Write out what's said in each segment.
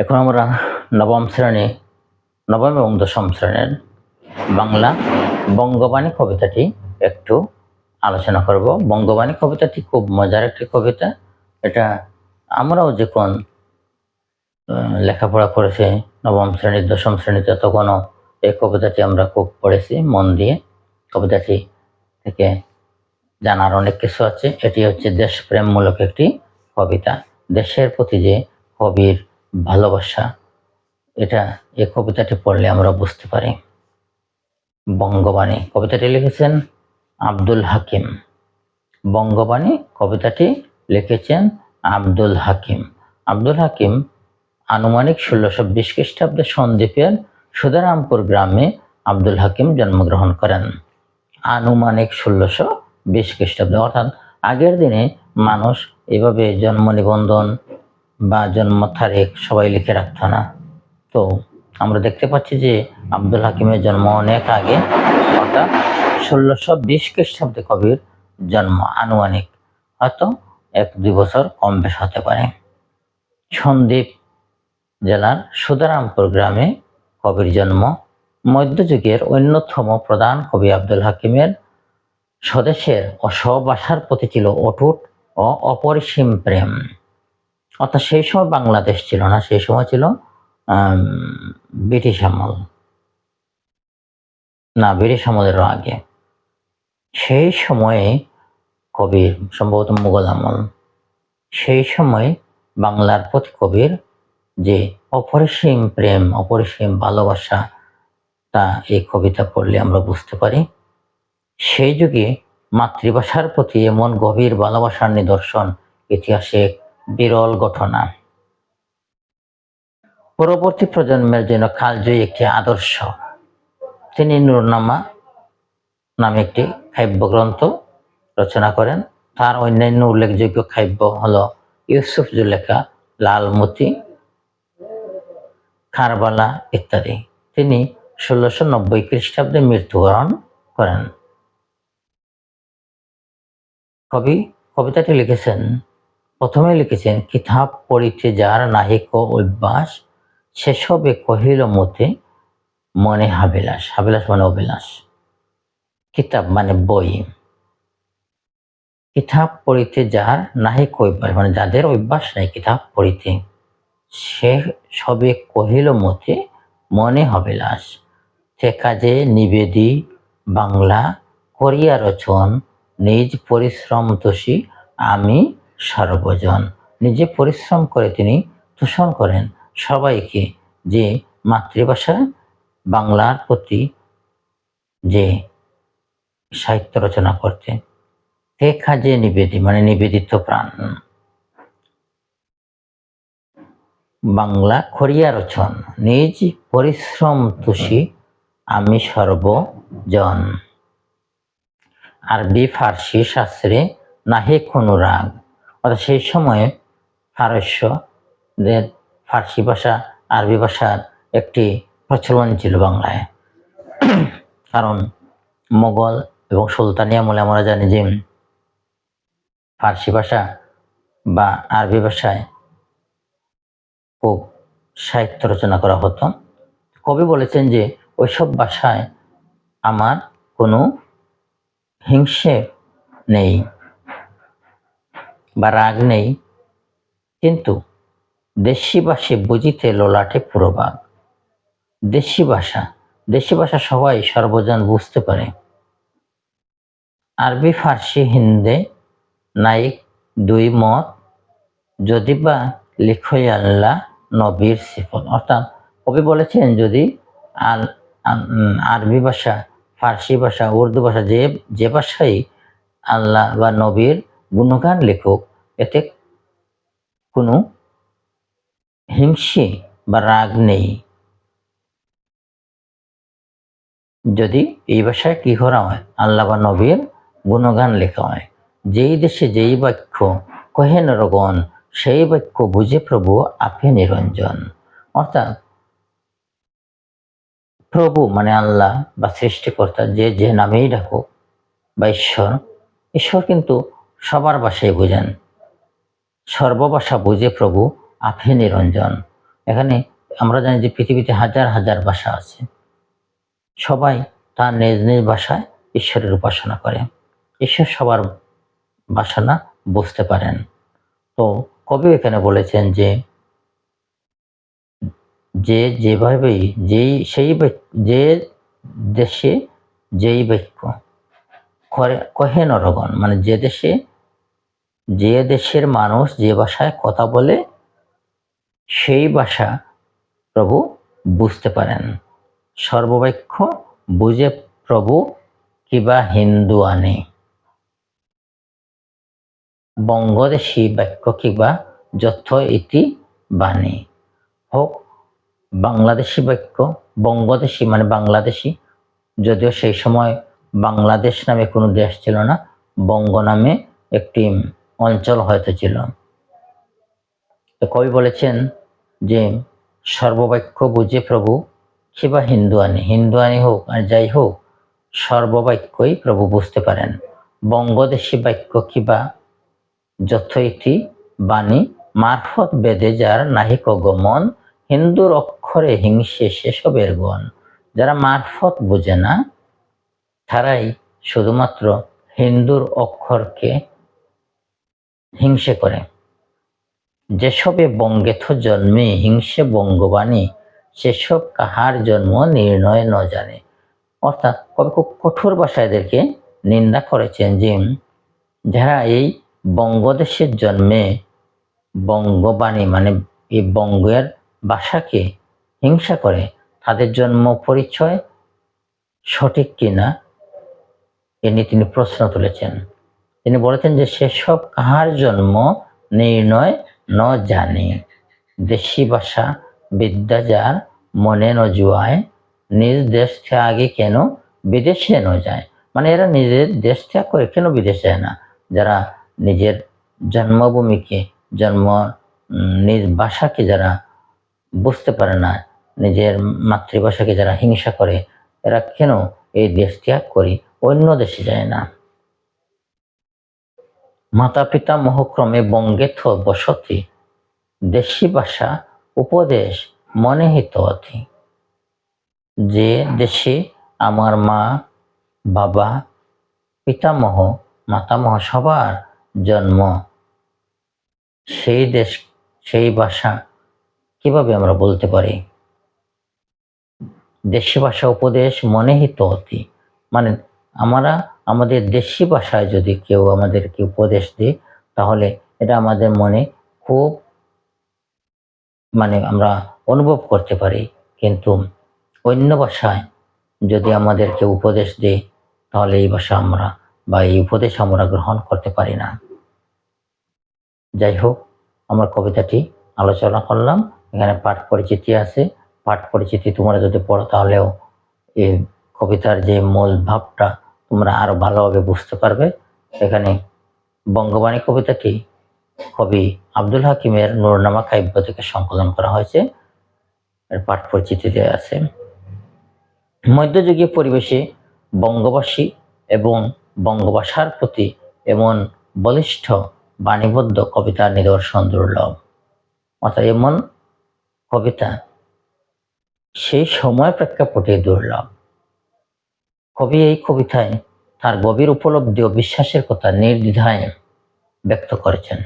এখন আমরা নবম শ্রেণি, নবম এবং দশম শ্রেণির বাংলা বঙ্গবাণী কবিতাটি একটু আলোচনা করব। বঙ্গবাণী কবিতাটি খুব মজার একটি কবিতা। এটা আমরাও যখন লেখাপড়া করেছি নবম শ্রেণির দশম শ্রেণীতে, তখনও এই কবিতাটি আমরা খুব পড়েছি মন দিয়ে। কবিতাটি থেকে জানার অনেক কিছু আছে। এটি হচ্ছে দেশপ্রেমমূলক একটি কবিতা। দেশের প্রতি যে কবির ভালোবাসা, এটা এই কবিতাটি পড়লে আমরা বুঝতে পারি। বঙ্গবাণী, কবিতাটি লিখেছেন আব্দুল হাকিম। বঙ্গবাণী, কবিতাটি লিখেছেন আব্দুল হাকিম। আব্দুল হাকিম আনুমানিক ষোলোশো বিশ খ্রিস্টাব্দে সন্দ্বীপের সুদারামপুর গ্রামে আব্দুল হাকিম জন্মগ্রহণ করেন। আনুমানিক ষোলোশো বিশ খ্রিস্টাব্দে, অর্থাৎ আগের দিনে মানুষ এভাবে জন্ম নিবন্ধন বা জন্ম তারিখ সবাই লিখে রাখতো না। তো আমরা দেখতে পাচ্ছি যে আব্দুল হাকিমের জন্ম অনেক আগে, অর্থাৎ ষোলোশো বিশ খ্রিস্টাব্দে কবির জন্ম আনুমানিক। হয়তো এক দুই বছর কম বেশ হতে পারে। সন্দ্বীপ জেলার সুদারামপুর গ্রামে কবির জন্ম। মধ্যযুগের অন্যতম প্রধান কবি আব্দুল হাকিমের স্বদেশের ও স্বভাষার প্রতি ছিল অটুট ও অপরিসীম প্রেম। অর্থাৎ সেই সময় বাংলাদেশ ছিল না, সেই সময় ছিল ব্রিটিশ আমল। না, ব্রিটিশ আমলেরও আগে। সেই সময়ে কবির, সম্ভবত মুঘল আমল, সেই সময় বাংলার প্রতি কবির যে অপরিসীম প্রেম, অপরিসীম ভালোবাসা তা এই কবিতা পড়লে আমরা বুঝতে পারি, সেই যুগে মাতৃভাষার প্রতি এমন গভীর ভালোবাসার নিদর্শন, ইতিহাসে বিরল ঘটনা। পরবর্তী প্রজন্মের জন্য কালজয়ী একটি আদর্শ। তিনি নুরনামা নামে একটি কাব্যগ্রন্থ রচনা করেন। তার অন্যান্য উল্লেখযোগ্য কাব্য হলো ইউসুফ জুলেখা, লালমতি খারবালা ইত্যাদি। তিনি ষোলোশো নব্বই খ্রিস্টাব্দে মৃত্যুবরণ করেন। কবি কবিতাটি লিখেছেন প্রথমে লিখেছেন, কিতাব পড়িতে যার নাহিক অভ্যাস, সেসবে কহিল মতে মনে হাবিলাস। হাবিলাস মানে অভিলাষ। কিতাব মানে বই। কিতাব পড়িতে যার নাহিক অভ্যাস মানে যাদের অভ্যাস নেই কিতাব পড়িতে, সে সবে কহিল মতে মনে হবিলাস। সে কাজে নিবেদি, বাংলা, করিয়া রচন, নিজ পরিশ্রম দোষী, আমি সর্বজন। নিজে পরিশ্রম করে তিনি তোষণ করেন সবাইকে যে মাতৃভাষা বাংলার প্রতি যে সাহিত্য রচনা করতে সে কাজে নিবেদি মানে নিবেদিত প্রাণ। বাংলা খড়িয়া রচন, নিজ পরিশ্রম তুষি আমি সর্বজন। আরবি, ফার্সি শাস্ত্রে নাহে কোনো রাগ। অর্থাৎ সেই সময়ে ফারস্যদের ফার্সি ভাষা, আরবি ভাষার একটি প্রচলন ছিল বাংলায়। কারণ মোগল এবং সুলতানি আমলে আমরা জানি যে ফার্সি ভাষা বা আরবি ভাষায় খুব সাহিত্য রচনা করা হতো। কবি বলেছেন যে ওইসব ভাষায় আমার কোনো হিংসে নেই। বা রাগ নেই, কিন্তু দেশি ভাষে বুঝিতে লোলাটে পুরোভাগ দেশি ভাষা দেশি ভাষা সবাই সর্বজন বুঝতে পারে। আরবি, ফার্সি, হিন্দে নাইক দুই মত, যদি বা লিখই আল্লাহ নবীর সিফত। অর্থাৎ কবি বলেছেন, যদি আরবি ভাষা, ফার্সি ভাষা, উর্দু ভাষা, যে যে ভাষাই আল্লাহ বা নবীর গুণগান লেখুক এতে কোনো হিংসে বা রাগ নেই। যদি এই ভাষায় কি করা হয়? আল্লাহ বা নবীর গুণগান লেখা হয়। যেই দেশে যেই বাক্য কহে নরগণ, সেই বাক্য বুঝে প্রভু আপে নিরঞ্জন। অর্থাৎ প্রভু মানে আল্লাহ বা সৃষ্টিকর্তা যে যে নামেই ডাকুক বা ঈশ্বর ঈশ্বর কিন্তু সবার ভাষায় বোঝেন। সর্বভাষা বুঝে প্রভু আপে নিরঞ্জন। এখানে আমরা জানি যে পৃথিবীতে হাজার হাজার ভাষা আছে। সবাই তার নিজ নিজ ভাষায় ঈশ্বরের উপাসনা করে। ঈশ্বর সবার বাসনা বুঝতে পারেন। তো কবি এখানে বলেছেন যে যে যেভাবেই, যেই, সেই যে দেশে যেই বাক্য করে, কহে নরগণ মানে যে দেশে যে দেশের মানুষ যে ভাষায় কথা বলে, সেই ভাষা প্রভু বুঝতে পারেন। সর্ববাক্য বুঝে প্রভু কিবা হিন্দু আনে বঙ্গদেশী বাক্য কিবা যথ ইতি বাণী। হোক, বাংলাদেশি বাক্য, বঙ্গদেশী মানে বাংলাদেশি, যদিও সেই সময় বাংলাদেশ নামে কোনো দেশ ছিল না, বঙ্গ নামে একটি অঞ্চল হয়তো ছিল তো কবি বলেছেন যে, সর্ববাক্য বুঝে প্রভু কিবা হিন্দু আনি হিন্দু আনি হোক আর যাই হোক, সর্ববাক্যই প্রভু বুঝতে পারেন। বঙ্গদেশী বাক্য কিবা যথৈতি বাণী মারফত বেদে যার নাহিক গমন, হিন্দুর অক্ষরে হিংসে সেসবের গণ। যারা মারফত বোঝে না, তারাই শুধুমাত্র হিন্দুর অক্ষরকে হিংসে করে। যেসবে বঙ্গেথ জন্মে হিংসে বঙ্গবাণী, সেসব কাহার জন্ম নির্ণয় ন জানে। অর্থাৎ কবি খুব কঠোর ভাষায় এদেরকে নিন্দা করেছেন যে, যারা এই বঙ্গদেশের জন্মে বঙ্গবাণী মানে এই বঙ্গের ভাষাকে হিংসা করে, তাদের জন্ম পরিচয় সঠিক কিনা, এ নিয়ে তিনি প্রশ্ন তুলেছেন। তিনি বলেছেন যে সেসব কাহার জন্ম নির্ণয় ন জানে। দেশি ভাষা বিদ্যা যার মনে ন জুয়ায়, নিজ দেশ আগে কেন বিদেশে ন যায়? মানে এরা নিজের দেশ ত্যাগ করে কেন বিদেশে যায় না? যারা নিজের জন্মভূমিকে, জন্ম নিজ ভাষাকে যারা বুঝতে পারে না, নিজের মাতৃভাষাকে যারা হিংসা করে, এরা কেন এই দেশ ত্যাগ করে অন্য দেশে যায় না? মাতা পিতা মহক্রমে বঙ্গেথ বসতি, দেশি ভাষা, উপদেশ মনে হিত অতি। যে দেশে আমার মা, বাবা, পিতামহ, মাতামহ সবার জন্ম। সেই দেশ, সেই ভাষা কীভাবে আমরা বলতে পারি? দেশি ভাষা, উপদেশ মনে হিত অতি। মানে আমরা আমাদের দেশি ভাষায় যদি কেউ আমাদেরকে উপদেশ দেয়, তাহলে এটা আমাদের মনে খুব মানে আমরা অনুভব করতে পারি। কিন্তু অন্য ভাষায় যদি আমাদেরকে উপদেশ দেয়, তাহলে এই ভাষা আমরা বা এই উপদেশ আমরা গ্রহণ করতে পারি না। যাই হোক আমরা কবিতাটি আলোচনা করলাম। এখানে পাঠ পরিচিতি আছে। পাঠ পরিচিতি তোমরা যদি পড়ো, তাহলেও এই কবিতার যে মূল ভাবটা তোমরা আরও ভালোভাবে বুঝতে পারবে। এখানে বঙ্গবাণী কবিতাটি কবি আব্দুল হাকিমের নুরনামা কাব্য থেকে সংকলন করা হয়েছে। এর পাঠ পরিচিতিতে আছে। মধ্যযুগীয় পরিবেশে বঙ্গবাসী এবং বঙ্গভাষার প্রতি এমন বলিষ্ঠ, বাণীবদ্ধ কবিতার নিদর্শন দুর্লভ। অর্থাৎ এমন কবিতা সেই সময় প্রেক্ষাপটে দুর্লভ। কবি এই কবিতায় তার গভীর উপলব্ধি ও বিশ্বাসের কথা নির্দ্বিধায় ব্যক্ত করেছেন।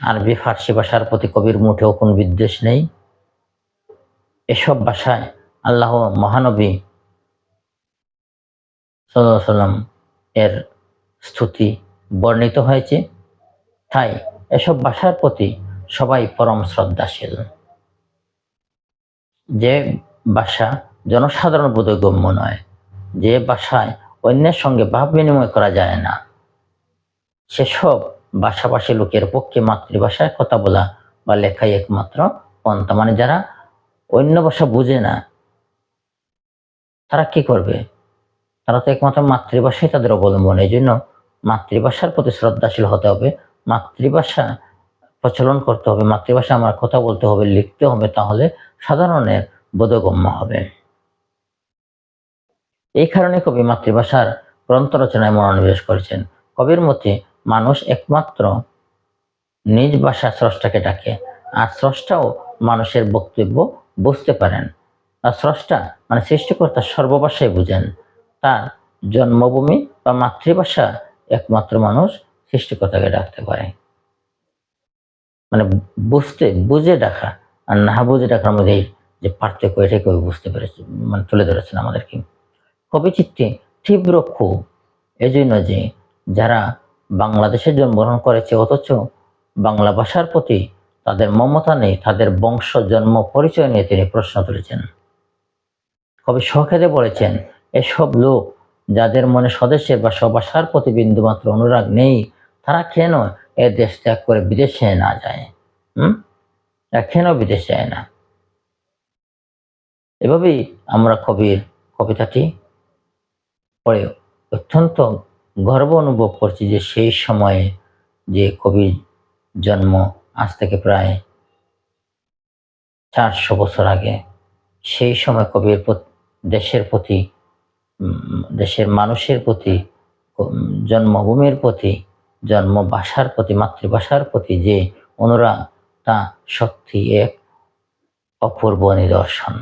আরবি, ফার্সি ভাষার প্রতি কবির মুঠেও কোনো বিদ্বেষ নেই। এসব ভাষায় আল্লাহ মহানবী সাল্লাম এর স্তুতি বর্ণিত হয়েছে। তাই এসব ভাষার প্রতি সবাই পরম শ্রদ্ধাশীল। যে ভাষা জনসাধারণ বোধগম্য নয়, যে ভাষায় অন্যের সঙ্গে ভাব বিনিময় করা যায় না। সেসব ভাষাভাষী লোকের পক্ষে মাতৃভাষায় কথা বলা বা লেখাই একমাত্র পন্থা। মানে যারা অন্য ভাষা বুঝে না, তারা কি করবে? তারা তো একমাত্র মাতৃভাষাই তাদের অবলম্বন। এই জন্য মাতৃভাষার প্রতি শ্রদ্ধাশীল হতে হবে। মাতৃভাষা প্রচলন করতে হবে। মাতৃভাষা আমার কথা বলতে হবে, লিখতে হবে, তাহলে সাধারণের বোধগম্য হবে। এই কারণে কবি মাতৃভাষার গ্রন্থ রচনায় মনোনিবেশ করেছেন। কবির মতে, মানুষ একমাত্র নিজ ভাষা স্রষ্টাকে ডাকে, আর স্রষ্টাও মানুষের বক্তব্য বুঝতে পারেন। আর স্রষ্টা মানে সৃষ্টিকর্তা সর্বভাষায় বুঝেন। তার জন্মভূমি বা মাতৃভাষা একমাত্র মানুষ সৃষ্টিকর্তাকে ডাকতে পারে। মানে বুঝতে, বুঝে ডাকা, আর না বুঝে ডাকার মধ্যে যে পার্থক্য এটাই কবি বুঝতে পেরেছে মানে তুলে ধরেছেন আমাদেরকে। কবি চিত্তে তীব্র ক্ষোভ। এই জন্য যে যারা বাংলাদেশে জন্মগ্রহণ করেছে, অথচ বাংলা ভাষার প্রতি তাদের মমতা নেই, তাদের বংশ, জন্ম, পরিচয় নিয়ে তিনি প্রশ্ন তুলেছেন। কবি সখেদে বলেছেন, এসব লোক যাদের মনে স্বদেশের বা স্বভাষার প্রতি বিন্দুমাত্র অনুরাগ নেই, তারা কেন এ দেশ ত্যাগ করে বিদেশে না যায়? হুম? কেন বিদেশ যায় না? এভাবেই আমরা কবির কবিতাটি পড়ে অত্যন্ত গর্ব অনুভব করছি যে সেই সময়ে যে কবির জন্ম আজ থেকে প্রায় চারশো বছর আগে, সেই সময় কবির দেশের প্রতি দেশের মানুষের প্রতি জন্মভূমির প্রতি, জন্মভাষার প্রতি, মাতৃভাষার প্রতি যে অনুরাগ তা সত্যি এক অপূর্ব নিদর্শন।